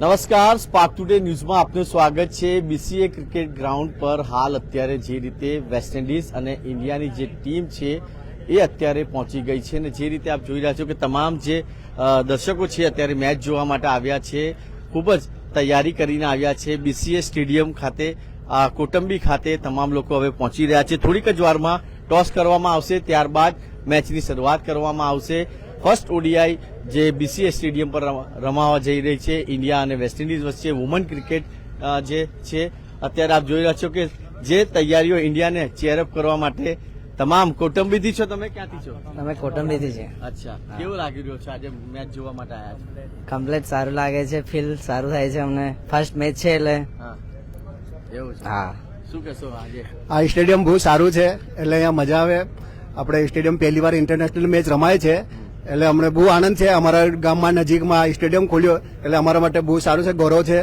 નમસ્કાર spark today ન્યૂઝમાં આપનું સ્વાગત છે. બીસીએ ક્રિકેટ ગ્રાઉન્ડ પર હાલ અત્યારે જે રીતે વેસ્ટ ઇન્ડિઝ અને ઇન્ડિયાની જે ટીમ છે, એ અત્યારે પહોંચી ગઈ છે અને જે રીતે આપ જોઈ રહ્યા છો કે તમામ જે દર્શકો છે અત્યારે મેચ જોવા માટે આવ્યા છે. ખૂબ જ તૈયારી કરીને આવ્યા છે. બીસીએ સ્ટેડિયમ ખાતે કોટંબી ખાતે તમામ લોકો હવે પહોંચી રહ્યા છે. થોડીક જ વારમાં ટોસ કરવામાં આવશે. ત્યારબાદ મેચની શરૂઆત કરવામાં આવશે. ફર્સ્ટ ઓડીઆઈ જે બીસીએ સ્ટેડિયમ પર રમ- રમાવા જઈ રહી છે ઇન્ડિયા અને વેસ્ટ ઇન્ડિઝ વચ્ચે વુમન ક્રિકેટ જે છે અત્યારે આપ જોઈ રહ્યા છો કે જે તૈયારીઓ ઇન્ડિયાને ચેરઅપ કરવા માટે તમામ કૌટુંબિકથી છો તમે? ક્યાંથી છો? અમે કોટંબીથી છે અચ્છા. કેવું લાગી રહ્યો છે આજે મેચ જોવા માટે આવ્યા છે? કમ્પ્લેટ સારું લાગે છે ફીલ સારું થાય છે અમને. ફર્સ્ટ મેચ છે એટલે. હા. એવું છે. હા. શું કહેશો આજે? આ સ્ટેડિયમ બહુ સારું છે એટલે અહીંયા મજા આવે. આપણે સ્ટેડિયમ પહેલી વાર ઇન્ટરનેશનલ મેચ રમાય છે. એટલે અમને બહુ આનંદ છે. અમારા ગામમાં નજીકમાં સ્ટેડિયમ ખોલ્યો. એટલે અમારા માટે બહુ સારું છે, ગૌરવ છે.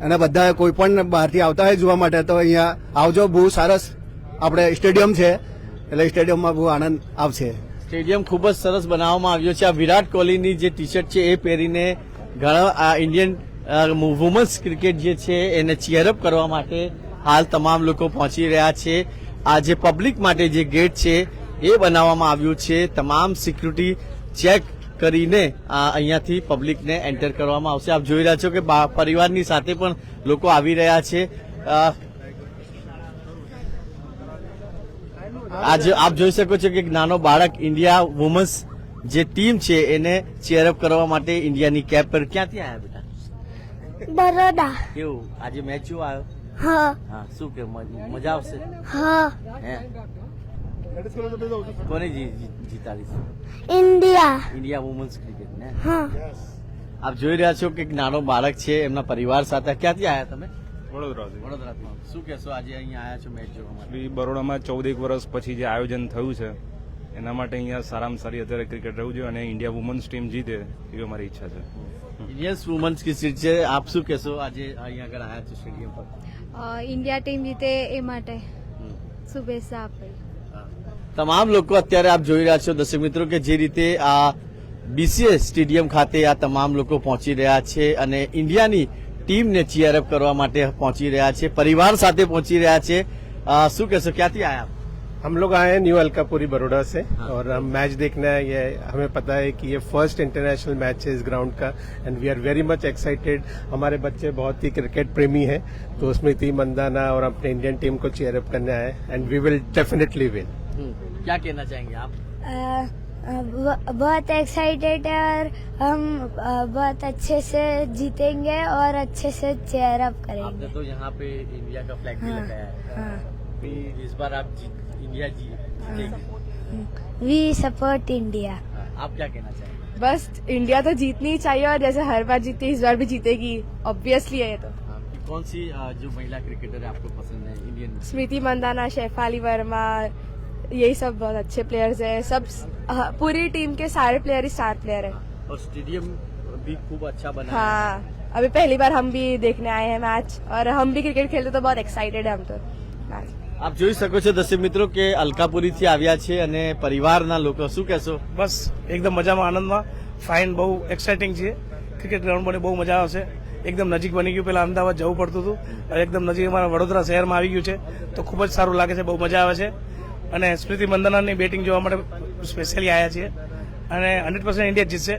અને બધા કોઈ પણ બહારથી આવતા હોય જોવા માટે તો અહીંયા આવજો. બહુ સરસ આપણે સ્ટેડિયમ છે. એટલે સ્ટેડિયમમાં બહુ આનંદ આવશે. સ્ટેડિયમ ખૂબ જ સરસ બનાવવામાં આવ્યો છે. આ વિરાટ કોહલીની જે ટી શર્ટ છે એ પહેરીને ઘણા આ ઇન્ડિયન વુમન્સ ક્રિકેટ જે છે એને ચેરઅપ કરવા માટે હાલ તમામ લોકો પહોંચી રહ્યા છે. આ જે પબ્લિક માટે જે ગેટ છે એ બનાવવામાં આવ્યું છે. તમામ સિક્યુરિટી ચેક કરીને આ અહીંયાથી પબ્લિકને એન્ટર કરવામાં આવશે. આપ જોઈ રહ્યા છો કે પરિવારની સાથે પણ લોકો આવી રહ્યા છે. આજે આપ જોઈ શકો છો કે નાનો બાળક ઇન્ડિયા વુમન્સ જે ટીમ છે એને ચેરઅપ કરવા માટે ઇન્ડિયાની કેપ પર ક્યાંથી આવ્યા બેટા? બરોડા. કેવું? આજે મેચ આવ્યો? હા. હા શું કે મજા આવશે? હે? કોને જીતાડીશ? ઇન્ડિયા. ઇન્ડિયા વુમન્સ ક્રિકેટ ને? હા. આપ જોઈ રહ્યા છો કે એક નાનો બાળક છે એમના પરિવાર સાથે. ક્યાંથી આવ્યા તમે? વડોદરાથી. વડોદરાથી. શું કહેશો? આજે અહીંયા આવ્યા છો મેચ જોવા બરોડામાં ચૌદ એક વર્ષ પછી જે આયોજન થયું છે એના માટે અહીંયા સારામાં સારી અત્યારે ક્રિકેટ રહેવું જોઈએ અને ઇન્ડિયા વુમન્સ ટીમ જીતે એવી અમારી ઈચ્છા છે. ઇન્ડિયન્સ વુમન્સ ક્રિકેટ છે. આપ શું કહેશો? આજે અહીંયા આગળ આવ્યા છો સ્ટેડિયમ પર? ઇન્ડિયા ટીમ જીતે એ માટે શુભેચ્છા આપે. તમામ લોકો અત્યારે આપ જોઈ રહ્યા છો દર્શક મિત્રો કે જે રીતે આ બીસીએ સ્ટેડિયમ ખાતે આ તમામ લોકો પહોંચી રહ્યા છે અને ઇન્ડિયાની ટીમને ચીયરઅપ કરવા માટે પહોંચી રહ્યા છે પરિવાર સાથે પહોંચી રહ્યા છે અ, શું કહેશો ક્યાંથી આયા हम लोग आए हैं न्यू अलकापुरी बड़ोड़ा से हाँ। और हम मैच देखने आए ये हमें पता है कि ये फर्स्ट इंटरनेशनल मैच है इस ग्राउंड का and we are very much excited हमारे बच्चे बहुत ही क्रिकेट प्रेमी हैं तो स्मृति मंदाना और अपने इंडियन टीम को चेयर अप करने आए and we will definitely win hmm, क्या कहना चाहेंगे आप? बहुत एक्साइटेड है और हम बहुत अच्छे से जीतेंगे और अच्छे से चेयर अप करेंगे। आपने तो यहाँ पे इंडिया का फ्लैग भी हाँ, लगाया है। हाँ। इस बार आप जीत- इंडिया जी जीतेगी। वी सपोर्ट इंडिया आप क्या कहना चाहेंगे? बस इंडिया तो जीतनी ही चाहिए और जैसे हर बार जीती इस बार भी जीतेगी ऑब्वियसली है ये तो। हाँ, कौन सी जो महिला क्रिकेटर है आपको पसंद है इंडियन स्मृति मंदाना शेफाली वर्मा यही सब बहुत अच्छे प्लेयर्स हैं सब हाँ, पूरी टीम के सारे प्लेयर ही स्टार प्लेयर हैं और स्टेडियम भी खूब अच्छा बना है हाँ अभी पहली बार हम भी देखने आए हैं मैच और हम भी क्रिकेट खेलते तो बहुत एक्साइटेड है हम तो मैच આપ જોઈ શકો છો દર્શક મિત્રો કે અલકાપુરીથી આવ્યા છે અને પરિવારના લોકો શું કહેશો બસ એકદમ મજામાં આનંદમાં ફાઇન બહુ એક્સાઇટિંગ છે ક્રિકેટ ગ્રાઉન્ડ બને બહુ મજા આવશે એકદમ નજીક બની ગયું પેલા અમદાવાદ જવું પડતું હતું હવે એકદમ નજીક અમારા વડોદરા શહેરમાં આવી ગયું છે તો ખૂબ જ સારું લાગે છે બહુ મજા આવે છે અને સ્મૃતિ મંદનાની બેટિંગ જોવા માટે સ્પેશિયલી આવ્યા છીએ. અને હંડ્રેડ પર્સન્ટ ઇન્ડિયા જીતશે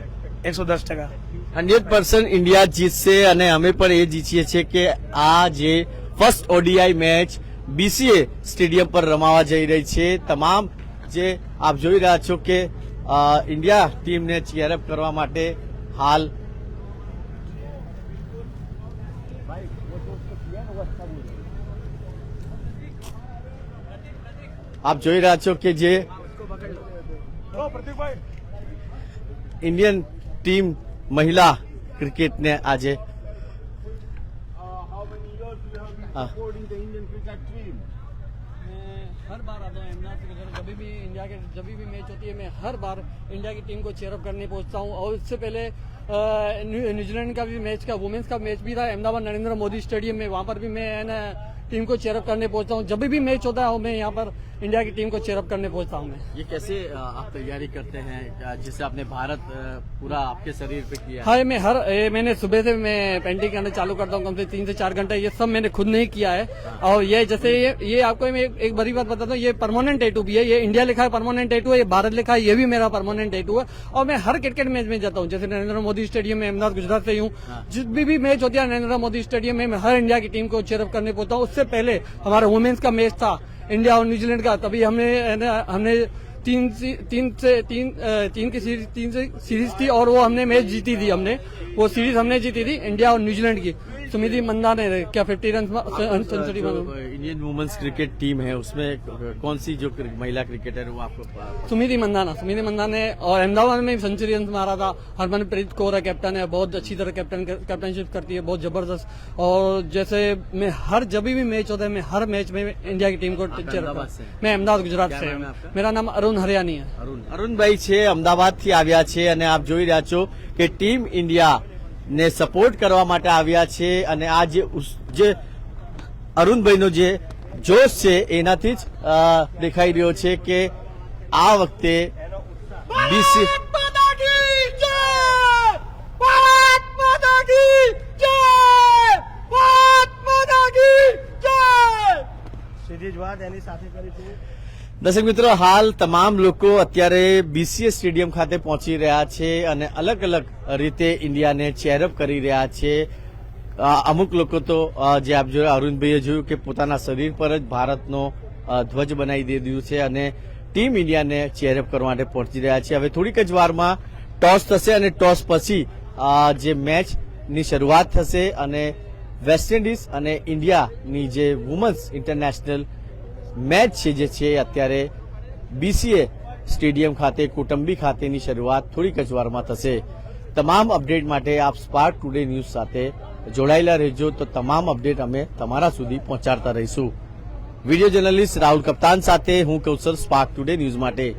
એકસો દસ ટકા. હંડ્રેડ પર્સન્ટ ઇન્ડિયા જીતશે અને અમે પણ એ જીતીએ છીએ કે આ જે first ODI match BCA stadium પર રમાવા જઈ રહી છે. તમામ જે આપ જોઈ રહ્યા છો કે ઇન્ડિયા ટીમને ચેરઅપ કરવા માટે હાલ આપ જોઈ રહ્યા છો કે જે ઇન્ડિયન ટીમ મહિલા ક્રિકેટને આજે હા. हर बार आता हूँ एमनाथ की तरफ जब भी इंडिया के जब भी मैच होती है मैं हर बार इंडिया की टीम को चेयरअप करने पहुंचता हूँ और इससे पहले अ, न्यू- न्यूजीलैंड का भी मैच का वुमेन्स का मैच भी था अहमदाबाद नरेंद्र मोदी स्टेडियम में वहाँ पर भी मैं है ना टीम को चेयरअप करने पहुँचता हूँ। जब भी मैच होता है मैं यहाँ पर इंडिया की टीम को चेयरअप करने पहुँचता हूँ मैं। ये कैसे आप तैयारी करते हैं जिससे आपने भारत पूरा आपके शरीर पे किया? है? हाँ मैं हर ए, मैंने सुबह से मैं पेंटिंग करना चालू करता हूँ कम से तीन से चार घंटे ये सब मैंने खुद नहीं किया है। और ये जैसे ये ये आपको मैं एक, बड़ी बात बताता हूँ ये परमानेंट टैटू भी है ये इंडिया लिखा है परमानेंट टैटू है ये भारत लिखा है ये भी मेरा परमानेंट टैटू है। और मैं हर क्रिकेट मैच में जाता हूँ जैसे नरेंद्र मोदी स्टेडियम में अहमदाबाद गुजरात से हूँ जिस भी, भी मैच होती है नरेंद्र मोदी स्टेडियम में हर इंडिया की टीम को चेयरअप करने पहुँचता हूँ। उससे पहले हमारा वुमेन्स का मैच था इंडिया और न्यूजीलैंड का। तभी हमने हमने तीन तीन से, तीन तीन की सीरीज़ तीन से सीरीज़ थी और वो हमने मैच जीती थी हमने। वो सीरीज़ हमने जीती थी इंडिया और न्यूजीलैंड की। सुमिति मंदा ने क्या फिफ्टी रन सेंचुरी जो बना इंडियन वुमेन्स क्रिकेट टीम है उसमें कौन सी जो क्रिक- महिला क्रिकेटर है वो आपको प- सुमिति मंदाना सुमिति मंदाना ने और अहमदाबाद में सेंचुरी रन मारा था हरमनप्रीत कौर है कैप्टन है बहुत अच्छी तरह कैप्टन कैप्टनशिप करती है बहुत जबरदस्त और जैसे मैं हर जब भी मैच होता है मैं हर मैच में इंडिया की टीम को चेयर अहमदाबाद से? मैं अहमदाबाद गुजरात क्या से नाम है हूँ आपका? मेरा नाम अरुण हरियाणी है અરુણ અરુણભાઈ છે અમદાવાદથી આવ્યા છે અને આપ જોઈ રહ્યા છો કે ટીમ ઇન્ડિયા ને સપોર્ટ કરવા માટે આવ્યા છે અને આ જે જે અરુણભાઈનો જે જોશ છે એનાથી જ દેખાઈ રહ્યો છે કે આ વખતે BC દર્શક મિત્રો, હાલ તમામ લોકો અત્યારે બીસીએ સ્ટેડિયમ ખાતે પહોંચી રહ્યા છે અને અલગ અલગ રીતે ઇન્ડિયાને ચેરઅપ કરી રહ્યા છે. અમુક લોકો તો જે આપ જોયું અરુણભાઈએ જોયું કે પોતાના શરીર પર જ ભારતનો ધ્વજ બનાવી દીધું છે અને ટીમ ઇન્ડિયાને ચેરઅપ કરવા માટે પહોંચી રહ્યા છે. હવે થોડીક જ વારમાં ટોસ થશે અને ટોસ પછી જે મેચની શરૂઆત થશે અને વેસ્ટ ઇન્ડિઝ અને ઇન્ડિયાની જે વુમન્સ ઇન્ટરનેશનલ મેચ છે જે છે અત્યારે બીસીએ સ્ટેડિયમ ખાતે, કુટુંબી ખાતેની શરૂઆત થોડીક જ વારમાં થશે. તમામ અપડેટ માટે આપ સ્પાર્ક ટુડે ન્યૂઝ સાથે જોડાયેલા રહેજો. તો તમામ અપડેટ અમે તમારા સુધી પહોંચાડતા રહીશું. વીડિયો જર્નલિસ્ટ રાહુલ કપ્તાન સાથે હું કૌશલ સ્પાર્ક ટુડે ન્યૂઝ માટે